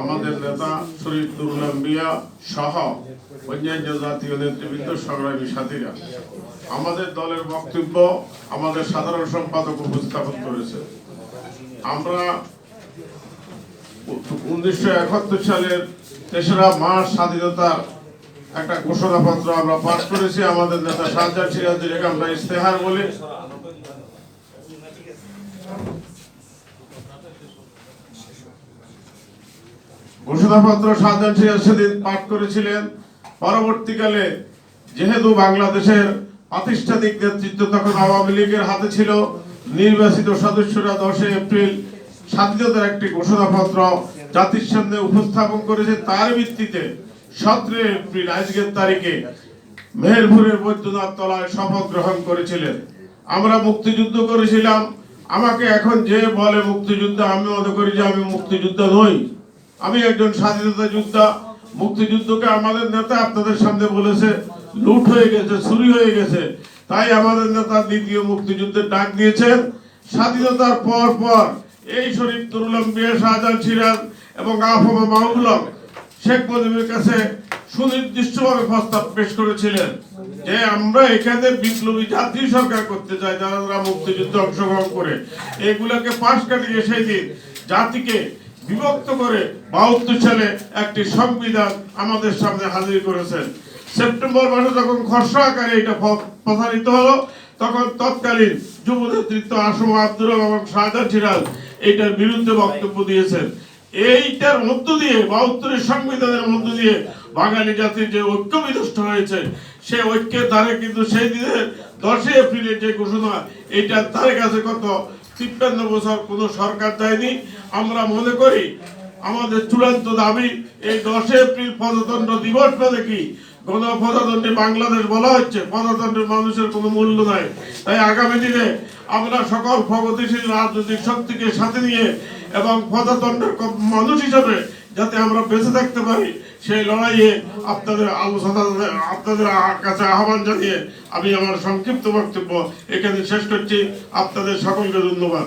আমাদের নেতা শরীফ নুরুল আম্বিয়া সহ অন্যান্য জাতীয় নেতৃবৃন্দ, সংগ্রামী সাথীরা। আমাদের দলের বক্তব্য আমাদের সাধারণ সম্পাদক উপস্থাপন করেছে। আমরা উনিশশো একাত্তর সালের তেসরা মার্চ স্বাধীনতার একটা ঘোষণাপত্র আমরা পাঠ করেছি আমাদের নেতা সাজ্জাদ সিরাজ আমরা ইস্তেহার বলি। ঘোষণাপত্র সাজ্জাদ সিরাজ সেদিন পাঠ করেছিলেন। পরবর্তীকালে যেহেতু বাংলাদেশের প্রাতিষ্ঠানিক নেতৃত্ব তখন আওয়ামী লীগের হাতে ছিল, নির্বাচিত সদস্যরা দশই এপ্রিল স্বাধীনতার একটি ঘোষণাপত্র জাতির সামনে উপস্থাপন করেছে। তার ভিত্তিতে সতেরো এপ্রিল, আজকের তারিখে মেহেরপুরের বৈদ্যনাথ তলায় শপথ গ্রহণ করেছিলেন। আমরা মুক্তিযুদ্ধ করেছিলাম। আমাকে এখন যে বলে মুক্তিযুদ্ধ, আমি মনে করি যে আমি মুক্তিযুদ্ধ নই। আমি একজন স্বাধীনতা যোদ্ধা, মুক্তিযুদ্ধকে আমাদের নেতা আপনাদের সামনে বলেছে, লুট হয়ে গেছে, চুরি হয়ে গেছে। তাই আমাদের নেতা দ্বিতীয় মুক্তিযুদ্ধের ডাক দিয়েছেন, স্বাধীনতার পর পর এই শরীফ তুরুলম বিয়ে শাহজাহান সিরাজ এবং আফমা মাহবুল শেখ মুজিবের কাছে সুনির্দিষ্টভাবে প্রস্তাব পেশ করেছিলেন যে আমরা এখানে বিপ্লবী জাতীয় সরকার করতে চাই, যারা মুক্তিযুদ্ধে অংশগ্রহণ করে। এগুলাকে পাশ কাটিয়ে সেই দিন জাতিকে বিভক্ত করে বাহাত্তর সালে একটি সংবিধান আমাদের সামনে হাজির করেছেন। সেপ্টেম্বর মাসে যখন খসড়া আকারে এটা প্রসারিত হলো, তখন তৎকালীন যুব নেতৃত্ব আসম আব্দুর এবং শাহজাহান সিরাজ এইটার বিরুদ্ধে বক্তব্য দিয়েছেন। এইটার মধ্য দিয়ে, বাহাত্তরের সংবিধানের মধ্য দিয়ে বাঙালি জাতির যে ঐক্য বিনষ্ট হয়েছে, সে ঐক্যের দ্বারে কিন্তু সেই দিনের দশই এপ্রিলের যে ঘোষণা, এইটার তার কাছে কত তিপ্পান্ন বছর কোনো সরকার দেয়নি। আমরা মনে করি আমাদের চূড়ান্ত দাবি এই দশে এপ্রিল প্রজাতন্ত্র দিবস মানে কি? গণ প্রজাতন্ত্রে বাংলাদেশ বলা হচ্ছে, প্রজাতন্ত্রের মানুষের কোনো মূল্য নাই। তাই আগামী দিনে আমরা সকল প্রগতিশীল রাজনৈতিক শক্তিকে সাথে নিয়ে এবং প্রজাতন্ত্রের মানুষ হিসাবে যাতে আমরা বেঁচে থাকতে পারি, সেই লড়াইয়ে আপনাদের আলোচনা, আপনাদের কাছে আহ্বান জানিয়ে আমি আমার সংক্ষিপ্ত বক্তব্য এখানে শেষ করছি। আপনাদের সকলকে ধন্যবাদ।